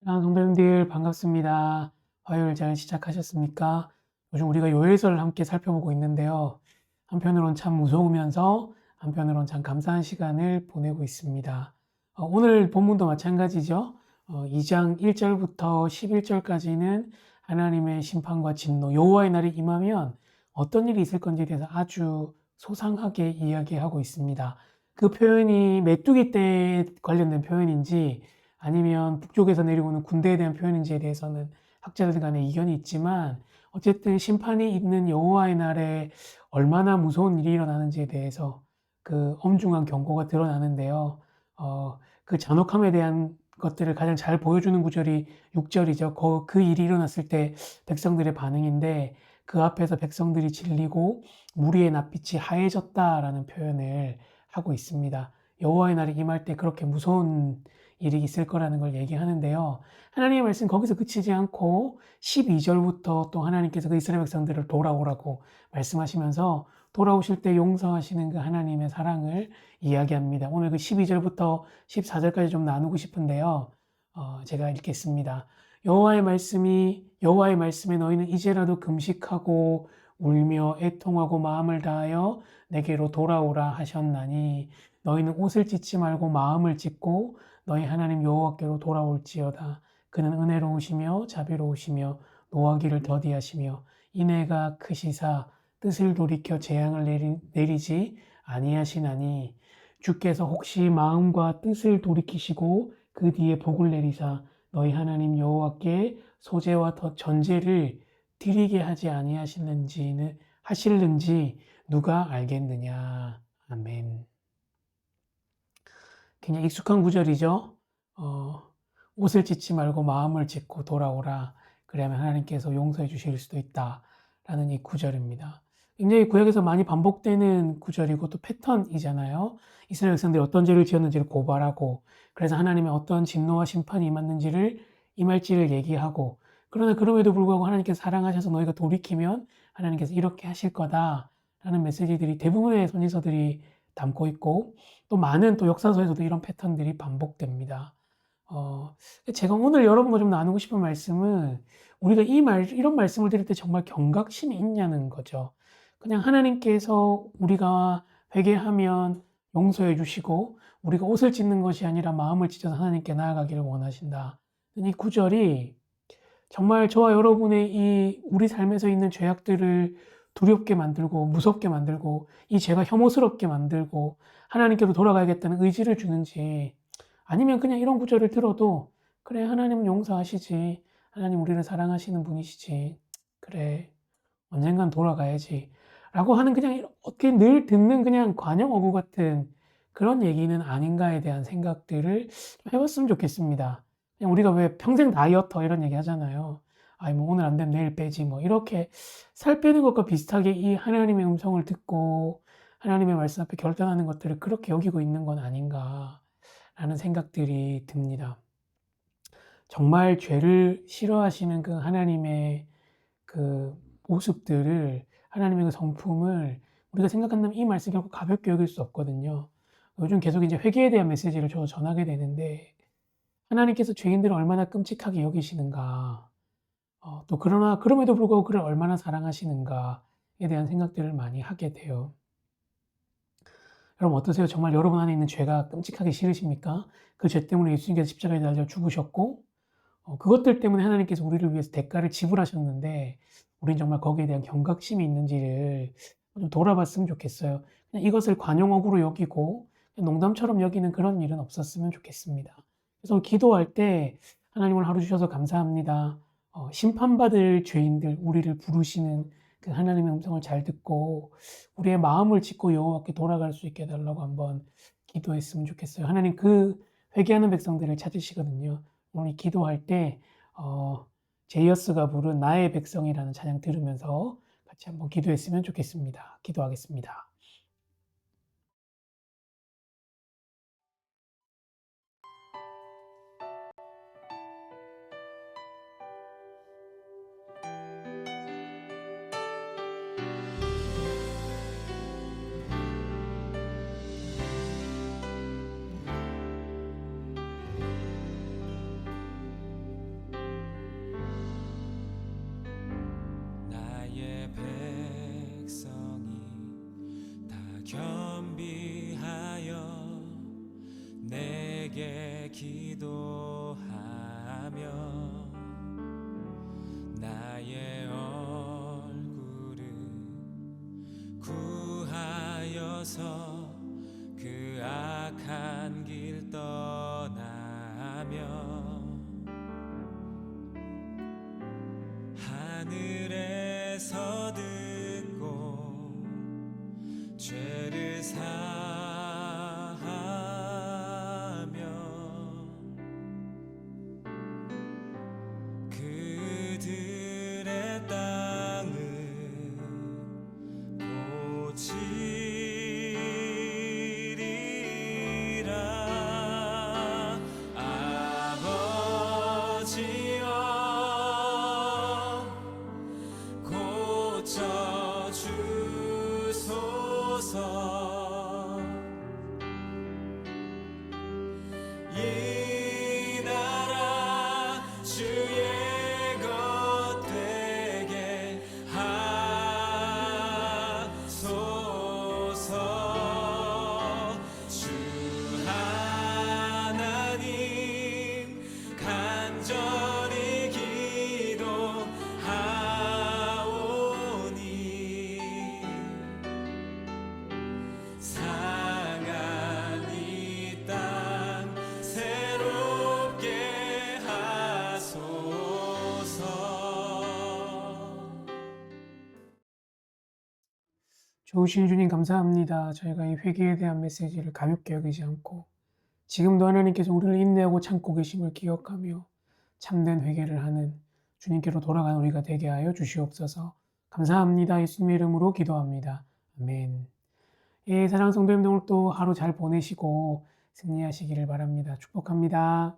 사랑하는 성도님들 반갑습니다. 화요일 잘 시작하셨습니까? 요즘 우리가 요일설을 함께 살펴보고 있는데요. 한편으론 참 무서우면서 한편으론 참 감사한 시간을 보내고 있습니다. 어, 오늘 본문도 마찬가지죠. 어, 2장 1절부터 11절까지는 하나님의 심판과 진노, 여호와의 날이 임하면 어떤 일이 있을 건지에 대해서 아주 소상하게 이야기하고 있습니다. 그 표현이 메뚜기 때 관련된 표현인지 아니면 북쪽에서 내려오는 군대에 대한 표현인지에 대해서는 학자들 간에 이견이 있지만 어쨌든 심판이 있는 여호와의 날에 얼마나 무서운 일이 일어나는지에 대해서 그 엄중한 경고가 드러나는데요. 어, 그 잔혹함에 대한 것들을 가장 잘 보여주는 구절이 6절이죠. 그 일이 일어났을 때 백성들의 반응인데 그 앞에서 백성들이 질리고 무리의 낯빛이 하얘졌다라는 표현을 하고 있습니다. 여호와의 날이 임할 때 그렇게 무서운 일이 있을 거라는 걸 얘기하는데요. 하나님의 말씀 거기서 그치지 않고 12절부터 또 하나님께서 그 이스라엘 백성들을 돌아오라고 말씀하시면서 돌아오실 때 용서하시는 그 하나님의 사랑을 이야기합니다. 오늘 그 12절부터 14절까지 좀 나누고 싶은데요. 어, 제가 읽겠습니다. 여호와의 말씀이 여호와의 말씀에 너희는 이제라도 금식하고 울며 애통하고 마음을 다하여 내게로 돌아오라 하셨나니 너희는 옷을 찢지 말고 마음을 찢고 너희 하나님 여호와께로 돌아올지어다. 그는 은혜로우시며 자비로우시며 노하기를 더디하시며 인애가 크시사 뜻을 돌이켜 재앙을 내리, 내리 지 아니하시나니 주께서 혹시 마음과 뜻을 돌이키시고 그 뒤에 복을 내리사 너희 하나님 여호와께 소재와 더 전제를 드리게 하지 아니하시는지는 하실는지 누가 알겠느냐. 아멘. 그냥 익숙한 구절이죠. 어, 옷을 찢지 말고 마음을 찢고 돌아오라. 그러면 하나님께서 용서해 주실 수도 있다. 라는 이 구절입니다. 굉장히 구약에서 많이 반복되는 구절이고 또 패턴이잖아요. 이스라엘 백성들이 어떤 죄를 지었는지를 고발하고 그래서 하나님의 어떤 진노와 심판이 임했는지를 임할지를 얘기하고 그러나 그럼에도 불구하고 하나님께서 사랑하셔서 너희가 돌이키면 하나님께서 이렇게 하실 거다 라는 메시지들이 대부분의 선지서들이 담고 있고 또 많은 또 역사서에서도 이런 패턴들이 반복됩니다. 어, 제가 오늘 여러분과 좀 나누고 싶은 말씀은 우리가 이 말, 이런 말씀을 드릴 때 정말 경각심이 있냐는 거죠. 그냥 하나님께서 우리가 회개하면 용서해 주시고 우리가 옷을 찢는 것이 아니라 마음을 찢어서 하나님께 나아가기를 원하신다. 이 구절이 정말 저와 여러분의 이 우리 삶에서 있는 죄악들을 두렵게 만들고 무섭게 만들고 이 죄가 혐오스럽게 만들고 하나님께로 돌아가야겠다는 의지를 주는지 아니면 그냥 이런 구절을 들어도 그래 하나님은 용서하시지 하나님 우리를 사랑하시는 분이시지 그래 언젠간 돌아가야지 라고 하는 그냥 어떻게 늘 듣는 그냥 관용어구 같은 그런 얘기는 아닌가에 대한 생각들을 좀 해봤으면 좋겠습니다. 그냥 우리가 왜 평생 다이어터 이런 얘기 하잖아요. 아니 뭐 오늘 안 되면 내일 빼지 뭐 이렇게 살 빼는 것과 비슷하게 이 하나님의 음성을 듣고 하나님의 말씀 앞에 결단하는 것들을 그렇게 여기고 있는 건 아닌가라는 생각들이 듭니다. 정말 죄를 싫어하시는 그 하나님의 그 모습들을 하나님의 그 성품을 우리가 생각한다면 이 말씀 결국 가볍게 여길 수 없거든요. 요즘 계속 이제 회개에 대한 메시지를 저 전하게 되는데 하나님께서 죄인들을 얼마나 끔찍하게 여기시는가 어, 또 그러나 그럼에도 불구하고 그를 얼마나 사랑하시는가에 대한 생각들을 많이 하게 돼요. 여러분 어떠세요? 정말 여러분 안에 있는 죄가 끔찍하게 싫으십니까? 그 죄 때문에 예수님께서 십자가에 달려 죽으셨고 어, 그것들 때문에 하나님께서 우리를 위해서 대가를 지불하셨는데 우린 정말 거기에 대한 경각심이 있는지를 좀 돌아봤으면 좋겠어요. 그냥 이것을 관용어구로 여기고 농담처럼 여기는 그런 일은 없었으면 좋겠습니다. 그래서 기도할 때 하나님을 하루 주셔서 감사합니다. 어, 심판받을 죄인들 우리를 부르시는 그 하나님의 음성을 잘 듣고 우리의 마음을 짓고 여호와께 돌아갈 수 있게 해달라고 한번 기도했으면 좋겠어요. 하나님 그 회개하는 백성들을 찾으시거든요. 오늘 기도할 때 어, 제이어스가 부른 나의 백성이라는 찬양 들으면서 같이 한번 기도했으면 좋겠습니다. 기도하겠습니다. 내게 기도하며 나의 얼굴을 구하여서 그 악한 길 떠나며 하늘에서 듣 주 좋으신 주님 감사합니다. 저희가 이 회개에 대한 메시지를 가볍게 여기지 않고 지금도 하나님께서 우리를 인내하고 참고 계심을 기억하며 참된 회개를 하는 주님께로 돌아가는 우리가 되게 하여 주시옵소서. 감사합니다. 예수님의 이름으로 기도합니다. 아멘. 예, 사랑 성도님들 오늘 또 하루 잘 보내시고 승리하시기를 바랍니다. 축복합니다.